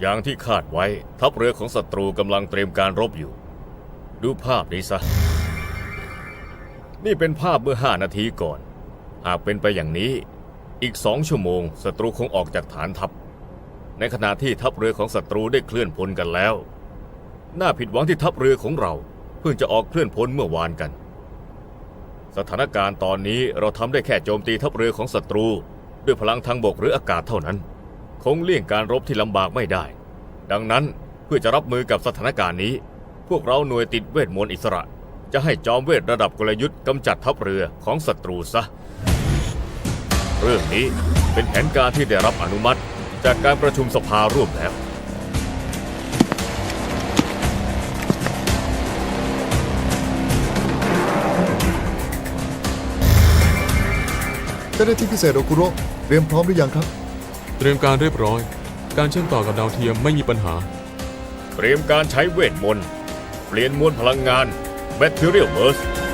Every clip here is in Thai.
อย่างที่คาดไว้ทัพเรือของศัตรูกำลังเตรียมการรบอยู่ ดูภาพนี้ซะ นี่เป็นภาพเมื่อห้านาทีก่อน หากเป็นไปอย่างนี้ อีกสองชั่วโมงศัตรูคงออกจากฐานทัพ ในขณะที่ทัพเรือของศัตรูได้เคลื่อนพลกันแล้ว น่าผิดหวังที่ทัพเรือของเราเพิ่งจะออกเคลื่อนพลเมื่อวานกัน สถานการณ์ตอนนี้เราทำได้แค่โจมตีทัพเรือของศัตรู ด้วยพลังทางบกหรืออากาศเท่านั้น คงเลี่ยงการรบที่ลำบากไม่ได้ ดังนั้นเพื่อจะรับมือกับสถานการณ์นี้ พวกเราหน่วยติดเวทมนต์อิสระ จะให้จอมเวทระดับกลยุทธ์กำจัดทัพเรือของศัตรูซะ เรื่องนี้เป็นแผนการที่ได้รับอนุมัติ จากการประชุมสภาร่วมแล้วเจ้าหน้าที่พิเศษโอคุโระเตรียมพร้อมหรือยังครับ เตรียมการเรียบร้อย การเชื่อมต่อกับดาวเทียมไม่มีปัญหา เตรียมการใช้เวทมนต์ เปลี่ยนมวลพลังงาน Material Burst เ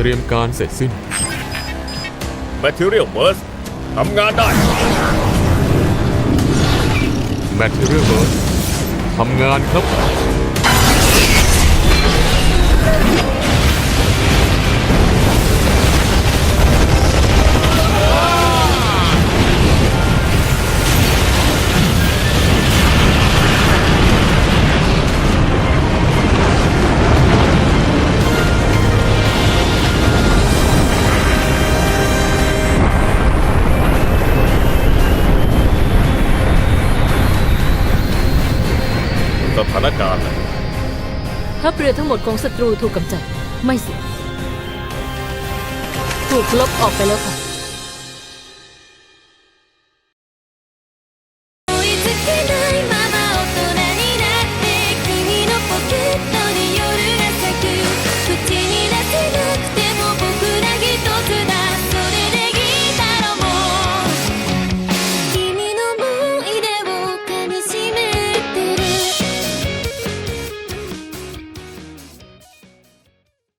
ตรียมการเสร็จสิ้น Material Burst ทำงานได้ Material Burst ทำงานครับ สถานการณ์ล่ะ ทัพเรือทั้งหมดของศัตรูถูกกำจัด ไม่สิ ถูกลบออกไปแล้วค่ะ 追いつけない